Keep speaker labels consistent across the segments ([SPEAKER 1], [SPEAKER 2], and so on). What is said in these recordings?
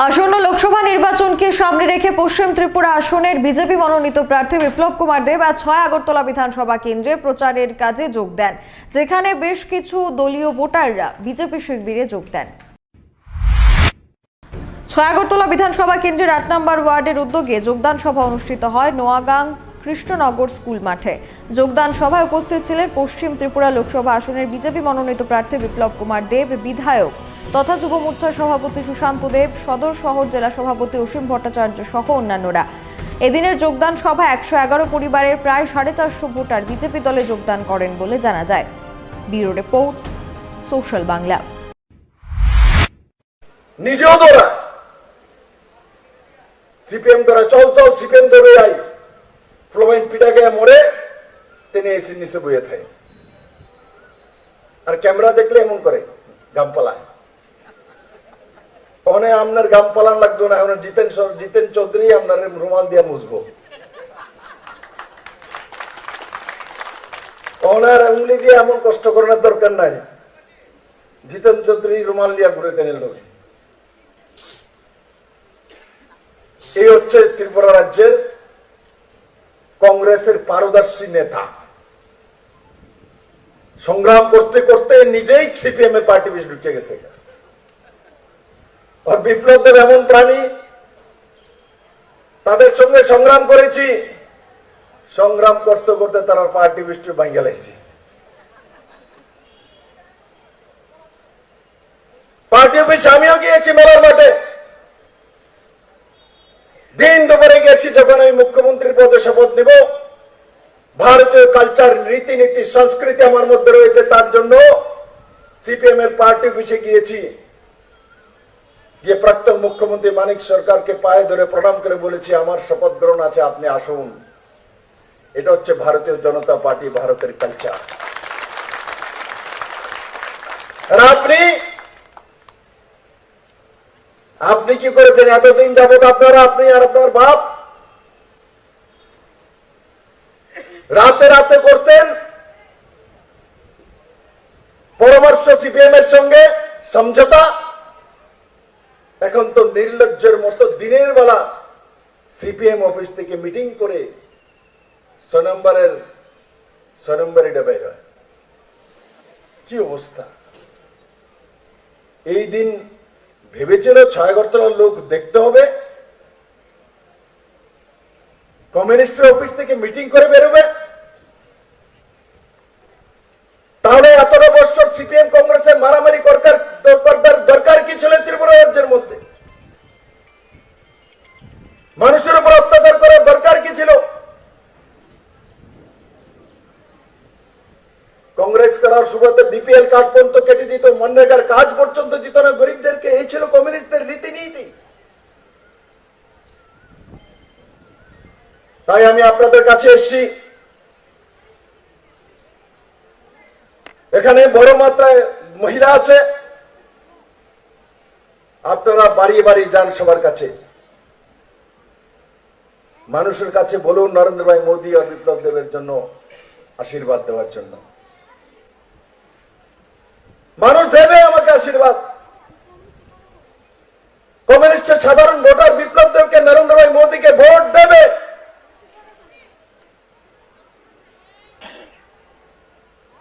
[SPEAKER 1] আসন্ন লোকসভা নির্বাচনকে সামনে রেখে পশ্চিম ত্রিপুরা আসনের বিজেপি মনোনীত প্রার্থী বিপ্লব কুমার দেব আজ ছয় আগরতলা বিধানসভা কেন্দ্রে প্রচারের কাজে যোগ দেন, যেখানে বেশ কিছু দলীয় ভোটাররা বিজেপি শিবিরে যোগ দেন। ছয় আগরতলা বিধানসভা কেন্দ্রের আট নম্বর ওয়ার্ডের উদ্যোগে যোগদান সভা অনুষ্ঠিত হয় নোয়াগাং কৃষ্ণনগর স্কুল মাঠে। যোগদান সভায় উপস্থিত ছিলেন পশ্চিম ত্রিপুরা লোকসভা আসনের বিজেপি মনোনীত প্রার্থী বিপ্লব কুমার দেব, বিধায়ক তথা যুব মোর্চার সভাপতি সুশান্ত দেব, সদর শহর জেলা সভাপতি অসীম ভট্টাচার্য সহ অন্যান্যরা। এদিনের যোগদান সভা একশো এগারো পরিবারের প্রায় সাড়ে চারশো ভোটার বিজেপি দলে যোগদান করেন বলে জানা যায়। Bureau report, social Bangla.
[SPEAKER 2] নিজেও দৌড়া সিপিএম ধরে চল চল সিপিএম ধরে যাই ফ্লোমাইন পিটা গিয়ে মরে তিনি এসির নিচে বইয়ে থাকে আর ক্যামেরা দেখলে এমন করে গাম পালায় ওখানে আপনার গাম পালান লাগতো না, এখন জিতেন জিতেন চৌধুরী আপনার রুমাল দিয়ে মুছবো। ওনার উংলি দিয়ে এমন কষ্ট করানোর দরকার নাই। জিতেন চৌধুরী, রুমাল দিয়া ঘুরে তেনে লোক। এই হচ্ছে ত্রিপুরা রাজ্যের কংগ্রেসের পারদর্শী নেতা। সংগ্রাম করতে করতে নিজেই সিপিএম এর পার্টি বেশ ঢুকে গেছে। আর বিপ্লবদেব এমন প্রাণী তাদের সঙ্গে সংগ্রাম করেছি। সংগ্রাম করতে করতে তারা পার্টি বিষ্টু ভাঙ্গে লাইছি। পার্টি অফিস আমিও গিয়েছি মেলার মাঠে। দিন দুপুরে গেছি যখন আমি মুখ্যমন্ত্রীর পদে শপথ নিব। ভারতীয় কালচার, রীতিনীতি, সংস্কৃতি আমার মধ্যে রয়েছে, তার জন্য সিপিএম এর পার্টি অফিসে গিয়েছি। গিয়ে প্রাক্তন মুখ্যমন্ত্রী মানিক সরকারকে পায়ে ধরে প্রণাম করে বলেছি, আমার শপথ গ্রহণ আছে, আপনি আসুন। এটা হচ্ছে ভারতীয় জনতা পার্টি, ভারতের কালচার আপনি? আপনি কি করেছেন? এতদিন যাবত আপনারা, আপনি আর আপনার বাপ? রাতে রাতে করতেন? পরামর্শ সিপিএম এর সঙ্গে, সমঝোতা? এখন তো নির্লজ্জের মতো দিনের বেলা সিপিএম অফিস থেকে মিটিং করে ছ নম্বরের, ছ নম্বরে ডেবাই হয়। কি অবস্থা? এই দিন ভেবেছিল ছয় লোক দেখতে হবে। কমিউনিস্টের অফিস থেকে মিটিং করে বেরোবে। তাহলে এতটা বছর সিপিএম কংগ্রেসের মারামারি করার সুবাদে বিপিএল কার্ড পর্যন্ত কেটে দিত, মনরেগার কাজ পর্যন্ত দিত না। গরিবদেরকে এই ছিল কমিউনিস্টদের রীতিনীতি তাই আমি আপনাদের কাছে এসেছি। এখানে বড় মাত্রায় মহিলা আছে। আপনারা বাড়ি বাড়ি যান সবার কাছে। মানুষের কাছে বলুন, নরেন্দ্র ভাই মোদী আর বিপ্লব দেবের জন্য আশীর্বাদ দেওয়ার জন্য। মানুষ দেবে আমাকে আশীর্বাদ। কমিউনিস্টের সাধারণ ভোটার বিপ্লব দেবকে নরেন্দ্র ভাই মোদীকে ভোট দেবে।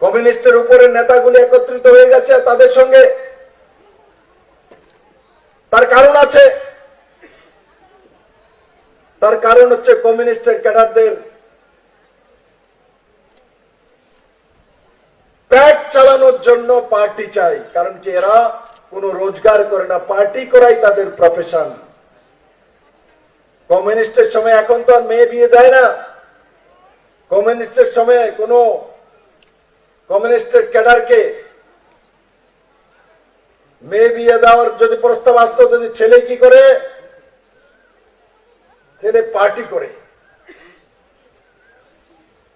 [SPEAKER 2] কমিউনিস্টের উপরে নেতাগুলি একত্রিত হয়ে গেছে, তাদের সঙ্গে তার কারণ আছে। তার কারণ হচ্ছে কমিউনিস্টের ক্যাডারদের প্যাট চালানোর জন্য পার্টি চাই, কারণ কি এরা কোনো রোজগার করে না, পার্টি করাই তাদের প্রফেশন কমিউনিস্টের সময় এখন তো আর মেয়ে বিয়ে দেয় না। কমিউনিস্টের সময় কোনো কমিউনিস্টের ক্যাডারকে মেয়ে বিয়ে দেওয়ার যদি প্রস্তাব আসতো, যদি ছেলে কি করে? ছেলে পার্টি করে।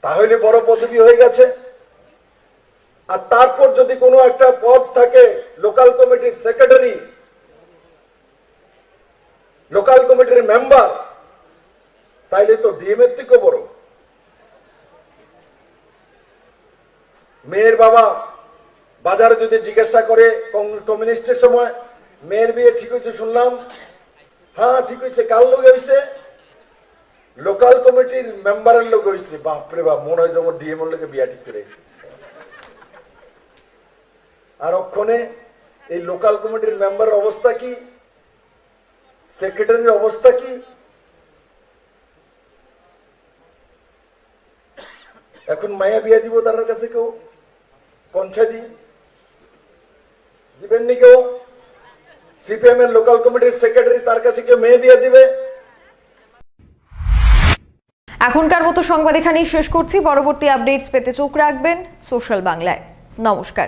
[SPEAKER 2] তাহলে বড় পদবি হয়ে গেছে। আর তারপর যদি কোনো একটা পদ থাকে লোকাল কমিটির সেক্রেটারি লোকাল কমিটির মেম্বার তাইলে তো ডিএম এর থেকেও বড়। মেয়ের বাবা বাজারে যদি জিজ্ঞাসা করে কম- কমিউনিস্টের সময়, মেয়ের বিয়ে ঠিক হয়েছে শুনলাম? হ্যাঁ ঠিক হয়েছে। কার লোক হয়েছে? লোকাল কমিটির মেম্বারের লোক হয়েছে। বাপরে বাপ, মনে হয় যেমন ডিএম এর লোকে বিয়া ঠিক করে আইছে। আর অক্ষণে এই লোকাল কমিটির মেম্বারের অবস্থা কি? সেক্রেটারির অবস্থা কি? এখন মায়া বিয়া দিব তার কাছে কেউ? পঞ্চায়েত দিবেননি কেউ? সিপিএম এর লোকাল কমিটির সেক্রেটারি তার কাছে কেউ মেয়ে বিয়ে দিবে?
[SPEAKER 1] এখনকার মতো সংবাদ এখানেই শেষ করছি। পরবর্তী আপডেটস পেতে চোখ রাখবেন। সোশ্যাল বাংলায়। নমস্কার।